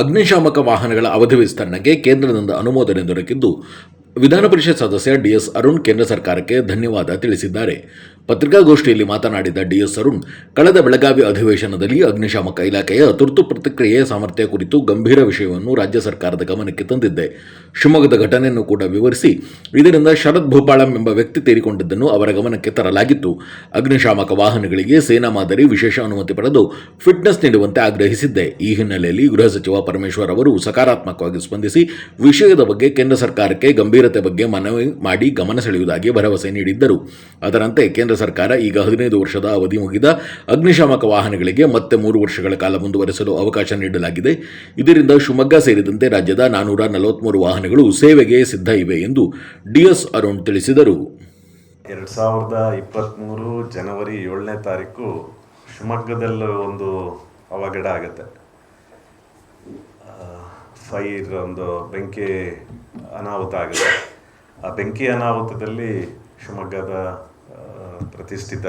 ಅಗ್ನಿಶಾಮಕ ವಾಹನಗಳ ಅವಧಿ ವಿಸ್ತರಣೆಗೆ ಕೇಂದ್ರದಿಂದ ಅನುಮೋದನೆ ದೊರಕಿದ್ದು ವಿಧಾನ ಪರಿಷತ್ ಸದಸ್ಯ ಡಿಎಸ್ ಅರುಣ್ ಕೇಂದ್ರ ಸರ್ಕಾರಕ್ಕೆ ಧನ್ಯವಾದ ತಿಳಿಸಿದ್ದಾರೆ. ಪತ್ರಿಕಾಗೋಷ್ಠಿಯಲ್ಲಿ ಮಾತನಾಡಿದ ಡಿಎಸ್ ಅರುಣ್, ಕಳೆದ ಬೆಳಗಾವಿ ಅಧಿವೇಶನದಲ್ಲಿ ಅಗ್ನಿಶಾಮಕ ಇಲಾಖೆಯ ತುರ್ತು ಪ್ರತಿಕ್ರಿಯೆ ಸಾಮರ್ಥ್ಯ ಕುರಿತು ಗಂಭೀರ ವಿಷಯವನ್ನು ರಾಜ್ಯ ಸರ್ಕಾರದ ಗಮನಕ್ಕೆ ತಂದಿದ್ದೆ. ಶಿವಮೊಗ್ಗದ ಘಟನೆಯನ್ನು ಕೂಡ ವಿವರಿಸಿ, ಇದರಿಂದ ಶರದ್ ಭೂಪಾಳಂ ಎಂಬ ವ್ಯಕ್ತಿ ತೀರಿಕೊಂಡಿದ್ದನ್ನು ಅವರ ಗಮನಕ್ಕೆ ತರಲಾಗಿತ್ತು. ಅಗ್ನಿಶಾಮಕ ವಾಹನಗಳಿಗೆ ಸೇನಾ ಮಾದರಿ ವಿಶೇಷ ಅನುಮತಿ ಪಡೆದು ಫಿಟ್ನೆಸ್ ನೀಡುವಂತೆ ಆಗ್ರಹಿಸಿದ್ದೆ. ಈ ಹಿನ್ನೆಲೆಯಲ್ಲಿ ಗೃಹ ಸಚಿವ ಪರಮೇಶ್ವರ್ ಅವರು ಸಕಾರಾತ್ಮಕವಾಗಿ ಸ್ಪಂದಿಸಿ, ವಿಷಯದ ಬಗ್ಗೆ ಕೇಂದ್ರ ಸರ್ಕಾರಕ್ಕೆ ಗಂಭೀರತೆ ಬಗ್ಗೆ ಮನವಿ ಮಾಡಿ ಗಮನ ಸೆಳೆಯುವುದಾಗಿ ಭರವಸೆ ನೀಡಿದ್ದರು. ಅದರಂತೆ ಕೇಂದ್ರ ಸರ್ಕಾರ ಈಗ ಹದಿನೈದು ವರ್ಷದ ಅವಧಿ ಮುಗಿದ ಅಗ್ನಿಶಾಮಕ ವಾಹನಗಳಿಗೆ ಮತ್ತೆ ಮೂರು ವರ್ಷಗಳ ಕಾಲ ಮುಂದುವರೆಸಲು ಅವಕಾಶ ನೀಡಲಾಗಿದೆ. ಇದರಿಂದ ಶಿವಮೊಗ್ಗ ಸೇರಿದಂತೆ ರಾಜ್ಯದ ನಾನೂರ ನಲವತ್ಮೂರು ವಾಹನಗಳು ಸೇವೆಗೆ ಸಿದ್ಧ ಇವೆ ಎಂದು ಡಿಎಸ್ ಅರುಣ್ ತಿಳಿಸಿದರು. ಎರಡು ಸಾವಿರದ ಇಪ್ಪತ್ತ್ಮೂರು ಜನವರಿ ಏಳನೇ ತಾರೀಕು ಶಿವಮೊಗ್ಗದಲ್ಲಿ ಒಂದು ಅವಘಡ ಆಗುತ್ತೆ. ಫೈರ್ ಒಂದು ಬೆಂಕಿ ಅನಾಹುತ ಆಗುತ್ತೆ. ಆ ಬೆಂಕಿ ಅನಾಹುತದಲ್ಲಿ ಶಿವಮೊಗ್ಗದ ಪ್ರತಿಷ್ಠಿತ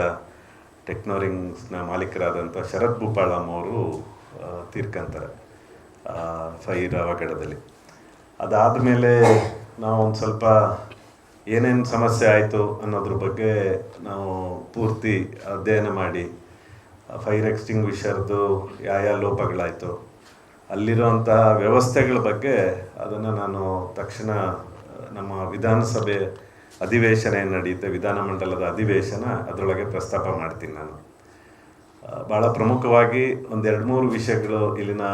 ಟೆಕ್ನೋರಿಂಗ್ಸ್ನ ಮಾಲೀಕರಾದಂಥ ಶರತ್ ಭೂಪಾಳಂ ಅವರು ತೀರ್ಕಂತಾರೆ ಫೈರ್ ಅವಘಡದಲ್ಲಿ. ಅದಾದ ಮೇಲೆ ನಾವು ಒಂದು ಸ್ವಲ್ಪ ಏನೇನು ಸಮಸ್ಯೆ ಆಯಿತು ಅನ್ನೋದ್ರ ಬಗ್ಗೆ ನಾವು ಪೂರ್ತಿ ಅಧ್ಯಯನ ಮಾಡಿ ಫೈರ್ ಎಕ್ಸ್ಟಿಂಗ್ವಿಷರ್ದು ಯಾವ ಯಾವ ಲೋಪಗಳಾಯಿತು ಅಲ್ಲಿರುವಂತಹ ವ್ಯವಸ್ಥೆಗಳ ಬಗ್ಗೆ ಅದನ್ನು ನಾನು ತಕ್ಷಣ ನಮ್ಮ ವಿಧಾನಸಭೆ ಅಧಿವೇಶನ ಏನು ನಡೆಯುತ್ತೆ ವಿಧಾನಮಂಡಲದ ಅಧಿವೇಶನ, ಅದರೊಳಗೆ ಪ್ರಸ್ತಾಪ ಮಾಡ್ತೀನಿ ನಾನು. ಭಾಳ ಪ್ರಮುಖವಾಗಿ ಒಂದೆರಡು ಮೂರು ವಿಷಯಗಳು ಇಲ್ಲಿನ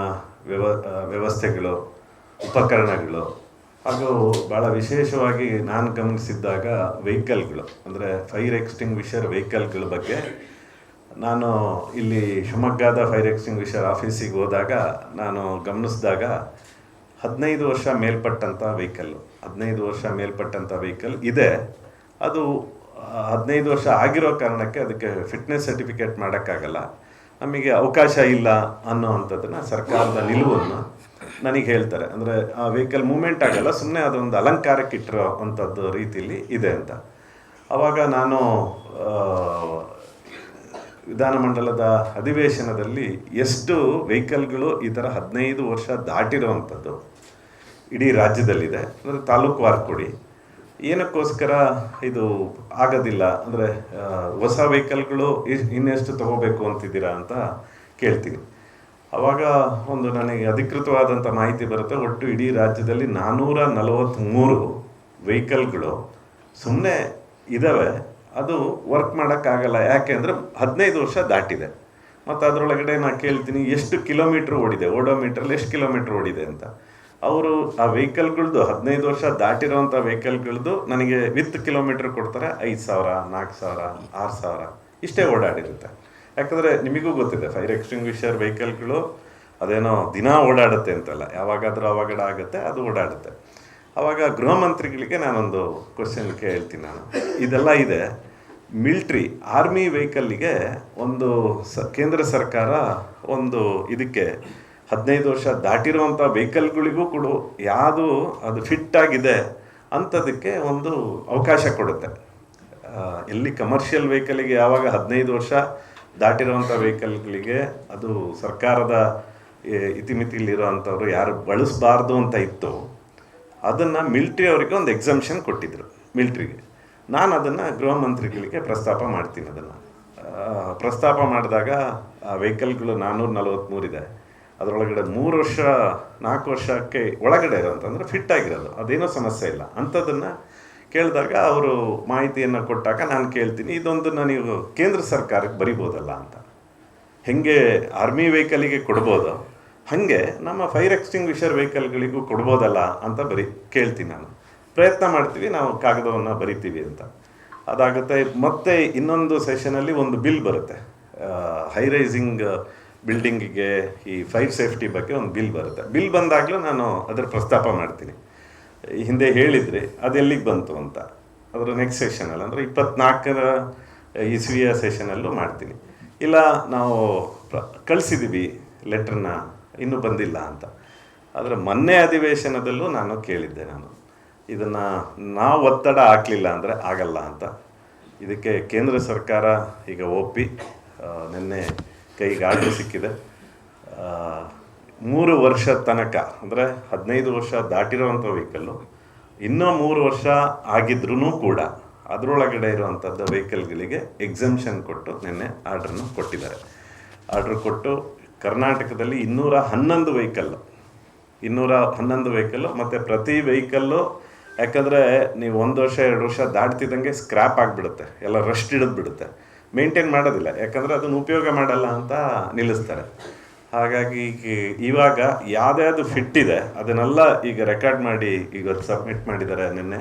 ವ್ಯವ ವ್ಯವಸ್ಥೆಗಳು, ಉಪಕರಣಗಳು, ಹಾಗೂ ಭಾಳ ವಿಶೇಷವಾಗಿ ನಾನು ಗಮನಿಸಿದ್ದಾಗ ವೆಹಿಕಲ್ಗಳು, ಅಂದರೆ ಫೈರ್ ಎಕ್ಸ್ಟಿಂಗ್ವಿಷರ್ ವೆಹಿಕಲ್ಗಳ ಬಗ್ಗೆ. ನಾನು ಇಲ್ಲಿ ಶಿವಮೊಗ್ಗದ ಫೈರ್ ಎಕ್ಸ್ಟಿಂಗ್ವಿಷರ್ ಆಫೀಸಿಗೆ ಹೋದಾಗ, ನಾನು ಗಮನಿಸಿದಾಗ ಹದಿನೈದು ವರ್ಷ ಮೇಲ್ಪಟ್ಟಂಥ ವೆಹಿಕಲ್ಲು. ಹದಿನೈದು ವರ್ಷ ಮೇಲ್ಪಟ್ಟಂಥ ವೆಹಿಕಲ್ ಇದೆ. ಅದು ಹದಿನೈದು ವರ್ಷ ಆಗಿರೋ ಕಾರಣಕ್ಕೆ ಅದಕ್ಕೆ ಫಿಟ್ನೆಸ್ ಸರ್ಟಿಫಿಕೇಟ್ ಮಾಡೋಕ್ಕಾಗಲ್ಲ. ನಮಗೆ ಅವಕಾಶ ಇಲ್ಲ ಅನ್ನೋ ಸರ್ಕಾರದ ನಿಲುವನ್ನು ನನಗೆ ಹೇಳ್ತಾರೆ. ಅಂದರೆ ಆ ವೆಹಿಕಲ್ ಮೂಮೆಂಟ್ ಆಗಲ್ಲ ಸುಮ್ಮನೆ ಅದೊಂದು ಅಲಂಕಾರಕ್ಕೆ ಇಟ್ಟಿರೋ ಅಂಥದ್ದು ರೀತಿಯಲ್ಲಿ ಇದೆ ಅಂತ. ಆವಾಗ ನಾನು ವಿಧಾನಮಂಡಲದ ಅಧಿವೇಶನದಲ್ಲಿ ಎಷ್ಟು ವೆಹಿಕಲ್ಗಳು ಈ ಥರ ಹದಿನೈದು ವರ್ಷ ದಾಟಿರೋವಂಥದ್ದು ಇಡೀ ರಾಜ್ಯದಲ್ಲಿದೆ. ಅಂದರೆ ತಾಲೂಕು ಕೊಡಿ. ಏನಕ್ಕೋಸ್ಕರ ಇದು ಆಗೋದಿಲ್ಲ? ಅಂದರೆ ಹೊಸ ವೆಹಿಕಲ್ಗಳು ಇನ್ನೆಷ್ಟು ತಗೋಬೇಕು ಅಂತಿದ್ದೀರಾ ಅಂತ ಕೇಳ್ತೀನಿ. ಆವಾಗ ಒಂದು ನನಗೆ ಅಧಿಕೃತವಾದಂಥ ಮಾಹಿತಿ ಬರುತ್ತೆ. ಒಟ್ಟು ಇಡೀ ರಾಜ್ಯದಲ್ಲಿ ನಾನ್ನೂರ ನಲವತ್ತ್ಮೂರು ವೆಹಿಕಲ್ಗಳು ಸುಮ್ಮನೆ ಇದ್ದಾವೆ ಅದು ವರ್ಕ್ ಮಾಡೋಕ್ಕಾಗಲ್ಲ. ಯಾಕೆ ಅಂದರೆ ಹದಿನೈದು ವರ್ಷ ದಾಟಿದೆ. ಮತ್ತು ಅದರೊಳಗಡೆ ನಾನು ಕೇಳ್ತೀನಿ, ಎಷ್ಟು ಕಿಲೋಮೀಟ್ರ್ ಓಡಿದೆ? ಓಡೋಮೀಟ್ರಲ್ಲಿ ಎಷ್ಟು ಕಿಲೋಮೀಟ್ರ್ ಓಡಿದೆ ಅಂತ. ಅವರು ಆ ವೆಹಿಕಲ್ಗಳ್ದು ಹದಿನೈದು ವರ್ಷ ದಾಟಿರುವಂಥ ವೆಹಿಕಲ್ಗಳ್ದು ನನಗೆ ವಿತ್ ಕಿಲೋಮೀಟ್ರ್ ಕೊಡ್ತಾರೆ, ಐದು ಸಾವಿರ ನಾಲ್ಕು ಸಾವಿರ, ಆರು ಸಾವಿರ. ಇಷ್ಟೇ ಓಡಾಡಿರುತ್ತೆ. ಯಾಕಂದರೆ ನಿಮಗೂ ಗೊತ್ತಿದೆ ಫೈರ್ ಎಕ್ಸ್ಟಿಂಗ್ವಿಷರ್ ವೆಹಿಕಲ್ಗಳು ಅದೇನೋ ದಿನ ಓಡಾಡುತ್ತೆ ಅಂತಲ್ಲ. ಯಾವಾಗಾದರೂ ಅವಾಗಡ ಆಗುತ್ತೆ, ಅದು ಓಡಾಡುತ್ತೆ. ಆವಾಗ ಗೃಹ ಮಂತ್ರಿಗಳಿಗೆ ನಾನೊಂದು ಕ್ವಶನ್ ಕೇಳ್ತೀನಿ ನಾನು. ಇದೆಲ್ಲ ಇದೆ. ಮಿಲ್ಟ್ರಿ, ಆರ್ಮಿ ವೆಹಿಕಲ್ಲಿಗೆ ಒಂದು ಸ, ಕೇಂದ್ರ ಸರ್ಕಾರ ಒಂದು ಇದಕ್ಕೆ ಹದಿನೈದು ವರ್ಷ ದಾಟಿರುವಂಥ ವೆಹಿಕಲ್ಗಳಿಗೂ ಕೂಡ ಯಾವುದು ಅದು ಫಿಟ್ ಆಗಿದೆ ಅಂಥದಕ್ಕೆ ಒಂದು ಅವಕಾಶ ಕೊಡುತ್ತೆ. ಎಲ್ಲಿ ಕಮರ್ಷಿಯಲ್ ವೆಹಿಕಲಿಗೆ ಯಾವಾಗ ಹದಿನೈದು ವರ್ಷ ದಾಟಿರುವಂಥ ವೆಹಿಕಲ್ಗಳಿಗೆ ಅದು ಸರ್ಕಾರದ ಏ, ಇತಿಮಿತಿಲಿರುವಂಥವ್ರು ಯಾರು ಬಳಸಬಾರ್ದು ಅಂತ ಇತ್ತು ಅದನ್ನು ಮಿಲ್ಟ್ರಿ ಅವರಿಗೆ ಒಂದು ಎಕ್ಸಮ್ಷನ್ ಕೊಟ್ಟಿದ್ದರು ಮಿಲ್ಟ್ರಿಗೆ ನಾನು ಅದನ್ನು ಗೃಹ ಮಂತ್ರಿಗಳಿಗೆ ಪ್ರಸ್ತಾಪ ಮಾಡ್ತೀನಿ ಅದನ್ನು. ಪ್ರಸ್ತಾಪ ಮಾಡಿದಾಗ ಆ ವೆಹಿಕಲ್ಗಳು ನಾನ್ನೂರ ನಲವತ್ತ್ಮೂರಿದೆ ಅದರೊಳಗಡೆ ಮೂರು ವರ್ಷ, ನಾಲ್ಕು ವರ್ಷಕ್ಕೆ ಒಳಗಡೆ ಇರೋ ಅಂದರೆ ಫಿಟ್ ಆಗಿರೋದು. ಅದೇನೋ ಸಮಸ್ಯೆ ಇಲ್ಲ. ಅಂಥದ್ದನ್ನು ಕೇಳಿದಾಗ ಅವರು ಮಾಹಿತಿಯನ್ನು ಕೊಟ್ಟಾಗ ನಾನು ಕೇಳ್ತೀನಿ, ಇದೊಂದನ್ನು ನೀವು ಕೇಂದ್ರ ಸರ್ಕಾರಕ್ಕೆ ಬರಿಬೋದಲ್ಲ ಅಂತ. ಹೆಂಗೆ ಆರ್ಮಿ ವೆಹಿಕಲಿಗೆ ಕೊಡ್ಬೋದು, ಹಾಗೆ ನಮ್ಮ ಫೈರ್ ಎಕ್ಸ್ಟಿಂಗ್ವಿಷರ್ ವೆಹಿಕಲ್ಗಳಿಗೂ ಕೊಡ್ಬೋದಲ್ಲ ಅಂತ ಬರಿ, ಕೇಳ್ತೀನಿ ನಾನು. ಪ್ರಯತ್ನ ಮಾಡ್ತೀವಿ, ನಾವು ಕಾಗದವನ್ನು ಬರಿತೀವಿ ಅಂತ. ಅದಾಗುತ್ತೆ, ಮತ್ತೆ ಇನ್ನೊಂದು ಸೆಷನಲ್ಲಿ ಒಂದು ಬಿಲ್ ಬರುತ್ತೆ. ಹೈ ರೈಸಿಂಗ್ ಬಿಲ್ಡಿಂಗಿಗೆ ಈ ಫೈರ್ ಸೇಫ್ಟಿ ಬಗ್ಗೆ ಒಂದು ಬಿಲ್ ಬರುತ್ತೆ. ಬಿಲ್ ಬಂದಾಗಲೂ ನಾನು ಅದರ ಪ್ರಸ್ತಾಪ ಮಾಡ್ತೀನಿ. ಹಿಂದೆ ಹೇಳಿದ್ರಿ ಅದೆಲ್ಲಿಗೆ ಬಂತು ಅಂತ. ಅದರ ನೆಕ್ಸ್ಟ್ ಸೆಷನಲ್ಲಿ ಅಂದರೆ ಇಪ್ಪತ್ನಾಲ್ಕರ ಇಸ್ವಿಯ ಸೆಷನಲ್ಲೂ ಮಾಡ್ತೀನಿ. ಇಲ್ಲ, ನಾವು ಕಳಿಸಿದ್ದೀವಿ ಲೆಟ್ರನ್ನ ಇನ್ನೂ ಬಂದಿಲ್ಲ ಅಂತ. ಆದರೆ ಮೊನ್ನೆ ಅಧಿವೇಶನದಲ್ಲೂ ನಾನು ಕೇಳಿದ್ದೆ ನಾನು. ಇದನ್ನು ನಾವು ಒತ್ತಡ ಹಾಕಲಿಲ್ಲ ಅಂದರೆ ಆಗಲ್ಲ ಅಂತ. ಇದಕ್ಕೆ ಕೇಂದ್ರ ಸರ್ಕಾರ ಈಗ ಒಪ್ಪಿ ನಿನ್ನೆ ಕೈಗೆ ಆರ್ಡರ್ ಸಿಕ್ಕಿದೆ. ಮೂರು ವರ್ಷ ತನಕ, ಅಂದರೆ ಹದಿನೈದು ವರ್ಷ ದಾಟಿರುವಂಥ ವೆಹಿಕಲ್ಲು ಇನ್ನೂ ಮೂರು ವರ್ಷ ಆಗಿದ್ರೂ ಕೂಡ ಅದರೊಳಗಡೆ ಇರುವಂಥದ್ದು ವೆಹಿಕಲ್ಗಳಿಗೆ ಎಕ್ಸಮ್ಷನ್ ಕೊಟ್ಟು ನಿನ್ನೆ ಆರ್ಡ್ರನ್ನು ಕೊಟ್ಟಿದ್ದಾರೆ. ಆರ್ಡ್ರ್ ಕೊಟ್ಟು ಕರ್ನಾಟಕದಲ್ಲಿ ಇನ್ನೂರ ಹನ್ನೊಂದು ವೆಹಿಕಲ್ಲು ಇನ್ನೂರ ಹನ್ನೊಂದು ವೆಹಿಕಲ್ಲು ಮತ್ತು ಪ್ರತಿ ವೆಹಿಕಲ್ಲು ಯಾಕಂದರೆ ನೀವು ಒಂದು ವರ್ಷ, ಎರಡು ವರ್ಷ ದಾಟ್ತಿದ್ದಂಗೆ ಸ್ಕ್ರ್ಯಾಪ್ ಆಗಿಬಿಡುತ್ತೆ. ಎಲ್ಲ ರಸ್ಟ್ ಹಿಡಿದು ಬಿಡುತ್ತೆ ಮೇಂಟೈನ್ ಮಾಡೋದಿಲ್ಲ. ಯಾಕಂದರೆ ಅದನ್ನು ಉಪಯೋಗ ಮಾಡಲ್ಲ ಅಂತ ನಿಲ್ಲಿಸ್ತಾರೆ. ಹಾಗಾಗಿ ಇವಾಗ ಯಾವ್ದ್ಯಾವ್ದು ಫಿಟ್ ಇದೆ, ಅದನ್ನೆಲ್ಲ ಈಗ ರೆಕಾರ್ಡ್ ಮಾಡಿ ಈಗ ಸಬ್ಮಿಟ್ ಮಾಡಿದ್ದಾರೆ ನಿನ್ನೆ.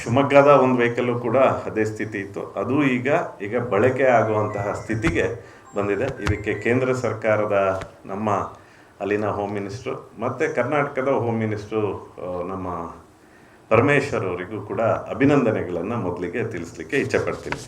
ಶಿವಮೊಗ್ಗದ ಒಂದು ವೆಹಿಕಲ್ಲು ಕೂಡ ಅದೇ ಸ್ಥಿತಿ ಇತ್ತು. ಅದು ಈಗ ಈಗ ಬಳಕೆ ಆಗುವಂತಹ ಸ್ಥಿತಿಗೆ ಬಂದಿದೆ. ಇದಕ್ಕೆ ಕೇಂದ್ರ ಸರ್ಕಾರದ ನಮ್ಮ ಅಲ್ಲಿನ ಹೋಮ್ ಮಿನಿಸ್ಟ್ರು ಮತ್ತು ಕರ್ನಾಟಕದ ಹೋಮ್ ಮಿನಿಸ್ಟ್ರು ನಮ್ಮ ಪರಮೇಶ್ವರ್ ಅವರಿಗೂ ಕೂಡ ಅಭಿನಂದನೆಗಳನ್ನು ಮೊದಲಿಗೆ ತಿಳಿಸ್ಲಿಕ್ಕೆ ಇಚ್ಛೆಪಡ್ತೀನಿ